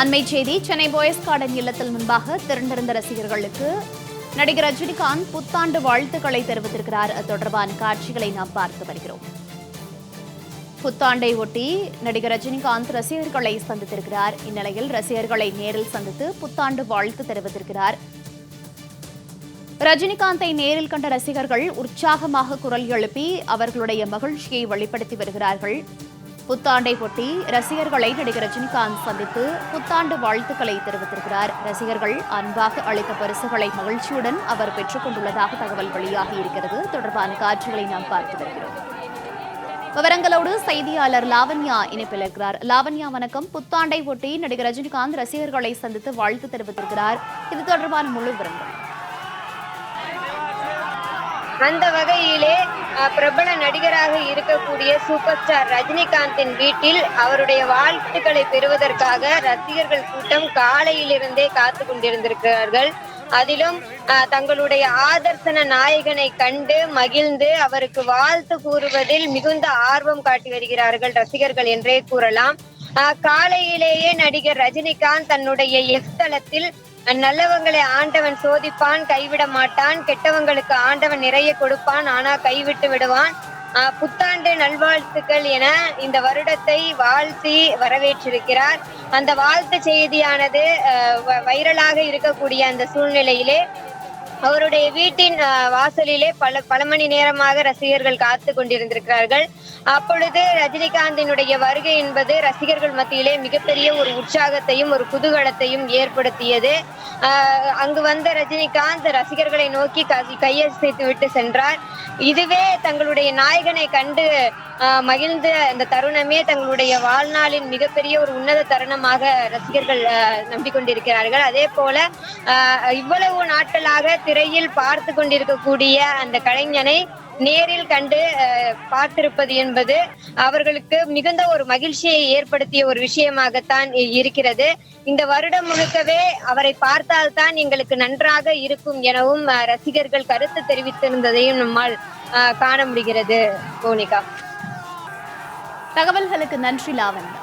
அண்மை செய்தி Chennai boys garden இல்லத்தில் முன்பாக திரண்டிருந்த ரசிகர்களுக்கு நடிகர் ரஜினிகாந்த் புத்தாண்டு வாழ்த்துக்களை தெரிவித்திருக்கிறார். அது தொடர்பான காட்சிகளை நாம் பார்த்து வருகிறோம். புத்தாண்டை ஒட்டி நடிகர் ரஜினிகாந்த் ரசிகர்களை சந்தித்திருக்கிறார். இந்நிலையில் ரசிகர்களை நேரில் சந்தித்து புத்தாண்டு வாழ்த்து தெரிவித்திருக்கிறார். ரஜினிகாந்தை நேரில் கண்ட ரசிகர்கள் உற்சாகமாக குரல் எழுப்பி அவர்களுடைய மகிழ்ச்சியை வெளிப்படுத்தி வருகிறார்கள். புத்தாண்டை ஒட்டி ரசிகர்களை நடிகர் ரஜினிகாந்த் சந்தித்து புத்தாண்டு வாழ்த்துக்களை தெரிவித்திருக்கிறார். ரசிகர்கள் அன்பாக அளித்த பரிசுகளை மகிழ்ச்சியுடன் அவர் பெற்றுக் கொண்டுள்ளதாக தகவல் வெளியாகி இருக்கிறது. தொடர்பான காட்சிகளை நாம் பார்த்து வருகிறோம். விவரங்களோடு செய்தியாளர் லாவண்யா இணைப்பில் இருக்கிறார். லாவண்யா வணக்கம். புத்தாண்டை ஒட்டி நடிகர் ரஜினிகாந்த் ரசிகர்களை சந்தித்து வாழ்த்து தெரிவித்திருக்கிறார். இது தொடர்பான முழு விவரங்கள். அந்த வகையிலே பிரபல நடிகராக இருக்கக்கூடிய சூப்பர் ஸ்டார் ரஜினிகாந்தின் வீட்டில் அவருடைய வாழ்த்துக்களை பெறுவதற்காக ரசிகர்கள் கூட்டம் காலையிலிருந்தே காத்து கொண்டிருந்திருக்கிறார்கள். அதிலும் தங்களுடைய ஆதர்சன நாயகனை கண்டு மகிழ்ந்து அவருக்கு வாழ்த்து கூறுவதில் மிகுந்த ஆர்வம் காட்டி வருகிறார்கள் ரசிகர்கள் என்றே கூறலாம். காலையிலேயே நடிகர் ரஜினிகாந்த் தன்னுடைய எஃப் நல்லவங்களை ஆண்டவன் சோதிப்பான் கைவிட மாட்டான். கெட்டவங்களுக்கு ஆண்டவன் நிறைய கொடுப்பான். ஆனா கைவிட்டு விடுவான். ஆஹ் புத்தாண்டு நல்வாழ்த்துக்கள் என இந்த வருடத்தை வாழ்த்தி வரவேற்றிருக்கிறார். அந்த வாழ்த்து செய்தியானது வைரலாக இருக்கக்கூடிய அந்த சூழ்நிலையிலே அவருடைய வீட்டின் வாசலிலே பல பல மணி நேரமாக ரசிகர்கள் காத்து கொண்டிருந்திருக்கிறார்கள். அப்பொழுது ரஜினிகாந்தினுடைய வருகை என்பது ரசிகர்கள் மத்தியிலே மிகப்பெரிய ஒரு உற்சாகத்தையும் ஒரு குதூகலத்தையும் ஏற்படுத்தியது. அங்கு வந்த ரஜினிகாந்த் ரசிகர்களை நோக்கி கையசைத்து விட்டு சென்றார். இதுவே தங்களுடைய நாயகனை கண்டு மகிழ்ந்த இந்த தருணமே தங்களுடைய வாழ்நாளின் மிகப்பெரிய ஒரு உன்னத தருணமாக ரசிகர்கள் நம்பிக்கொண்டிருக்கிறார்கள். அதே போல இவ்வளவு நாட்களாக திரையில் பார்த்து கொண்டிருக்கக்கூடிய அந்த கலைஞனை நேரில் கண்டு பார்த்திருப்பது என்பது அவர்களுக்கு மிகுந்த ஒரு மகிழ்ச்சியை ஏற்படுத்திய ஒரு விஷயமாகத்தான் இருக்கிறது. இந்த வருடம் முழுக்கவே அவரை பார்த்தால்தான் எங்களுக்கு நன்றாக இருக்கும் எனவும் ரசிகர்கள் கருத்து தெரிவித்திருந்ததையும் நம்மால் ஆஹ், காண முடிகிறது. கோனிகா தகவல்களுக்கு நன்றி லாவண்யா.